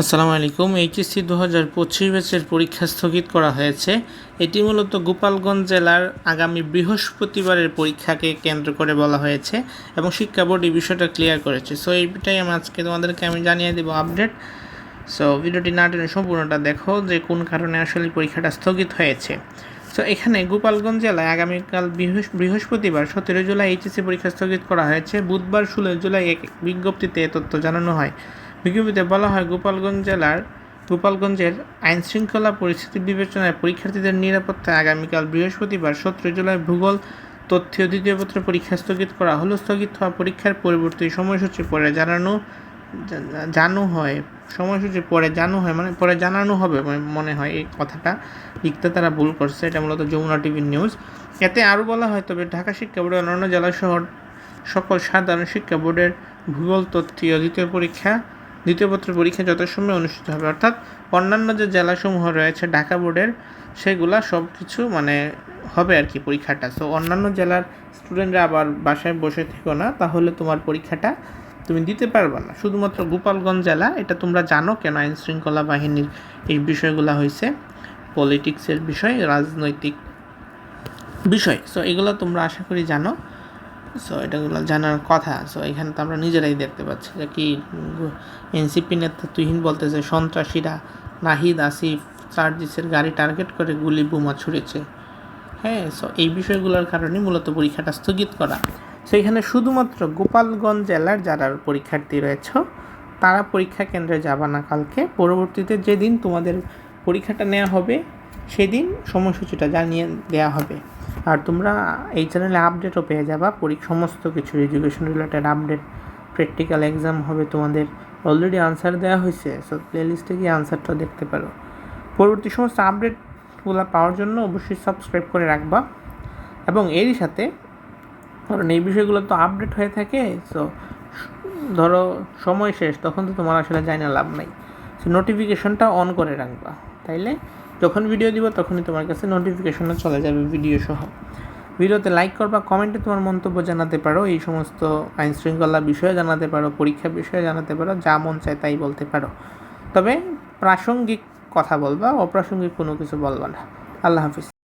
আসসালামু আলাইকুম। এইচএসসি দু হাজার পঁচিশ ব্যাচের পরীক্ষা স্থগিত করা হয়েছে। এটি মূলত গোপালগঞ্জ জেলার আগামী বৃহস্পতিবারের পরীক্ষাকে কেন্দ্র করে বলা হয়েছে এবং শিক্ষা বোর্ড এই বিষয়টা ক্লিয়ার করেছে। সো এইটাই আমি আজকে তোমাদেরকে আমি জানিয়ে দেবো আপডেট সো ভিডিওটি না টেনে সম্পূর্ণটা দেখো যে কোন কারণে আসলে পরীক্ষাটা স্থগিত হয়েছে। সো এখানে গোপালগঞ্জ জেলায় আগামীকাল বৃহস্প- বৃহস্পতিবার সতেরো জুলাই এইচএসসি পরীক্ষা স্থগিত করা হয়েছে। বুধবার ষোলো জুলাই এক, বিজ্ঞপ্তিতে তথ্য জানানো হয়। বিজ্ঞপ্তিতে বলা হয়, গোপালগঞ্জ জেলার গোপালগঞ্জের আইন শৃঙ্খলা পরিস্থিতি বিবেচনায় পরীক্ষার্থীদের নিরাপত্তায় আগামীকাল বৃহস্পতিবার সতেরো জুলাই ভূগোল, তথ্য দ্বিতীয় পত্র পরীক্ষা স্থগিত করা হলো। স্থগিত হওয়া পরীক্ষার পরবর্তী সময়সূচি পরে জানানো জানো হয়। সময়সূচি পরে জানো হয় মানে পরে জানানো হবে মানে মনে হয় এই কথাটা। লিখতে তারা ভুল করছে, এটা মূলত যমুনা টিভির নিউজ। এতে আরও বলা হয়, তবে ঢাকা শিক্ষা বোর্ডের অন্যান্য জেলা শহর সকল সাধারণ শিক্ষা বোর্ডের ভূগোল তথ্যীয় দ্বিতীয় পরীক্ষা দ্বিতীয় পত্রের পরীক্ষা যথাসময়ে অনুষ্ঠিত হবে। অর্থাৎ অন্যান্য যে জেলাসমূহ রয়েছে, ঢাকা বোর্ডের, সেগুলা সব কিছু মানে হবে আর কি পরীক্ষাটা। সো অন্যান্য জেলার স্টুডেন্টরা আবার বাসায় বসে থেকো না, তাহলে তোমার পরীক্ষাটা তুমি দিতে পারবে না। শুধুমাত্র গোপালগঞ্জ জেলা, এটা তোমরা জানো কেন আইন শৃঙ্খলা বাহিনীর এই বিষয়গুলো হয়েছে পলিটিক্সের বিষয়, রাজনৈতিক বিষয়। সো এগুলো তোমরা আশা করি জানো। সো এটাগুলো জানার কথা। সো এখানে তো আমরা নিজেরাই দেখতে পাচ্ছি যে কি, এনসিপি নেতা তুহিন বলতেছে, সন্ত্রাসীরা নাহিদ, আসিফ চার্জিসের গাড়ি টার্গেট করে গুলি বোমা ছুড়েছে। হ্যাঁ সো এই বিষয়গুলোর কারণে মূলত পরীক্ষাটা স্থগিত করা। সো এখানে শুধুমাত্র গোপালগঞ্জ জেলার যারা পরীক্ষার্থী রয়েছে, তারা পরীক্ষা কেন্দ্রে যাবা না কালকে। পরবর্তীতে যেদিন তোমাদের পরীক্ষাটা নেওয়া হবে, সেদিন সময়সূচিটা জানিয়ে দেওয়া হবে। আর তোমরা এই চ্যানেলে আপডেটও পেয়ে যাবা। পরীক্ষা, সমস্ত কিছু education related update practical exam হবে তোমাদের। অলরেডি আনসার দেওয়া হয়েছে সো প্লেলিস্টে গিয়ে আনসারটা দেখতে পারো। পরবর্তী সমস্ত আপডেটগুলো পাওয়ার জন্য অবশ্যই সাবস্ক্রাইব করে রাখবা। এবং এরই সাথে, কারণ এই বিষয়গুলো তো আপডেট হয়ে থাকে সো ধরো সময় শেষ, তখন তো তোমার আসলে জানি লাভ নাই। সো নোটিফিকেশনটা অন করে রাখবা, তাইলে যখন ভিডিও দিব, তখনই তোমার কাছে নোটিফিকেশনও চলে যাবে ভিডিও সহ। ভিডিওতে লাইক করবা কমেন্টে তোমার মন্তব্য জানাতে পারো, এই সমস্ত আইন শৃঙ্খলা বিষয়ে জানাতে পারো, পরীক্ষা বিষয়ে জানাতে পারো, যা মন চায় তাই বলতে পারো। তবে প্রাসঙ্গিক কথা বলবা, অপ্রাসঙ্গিক কোনো কিছু বলবা না। আল্লাহ হাফিজ।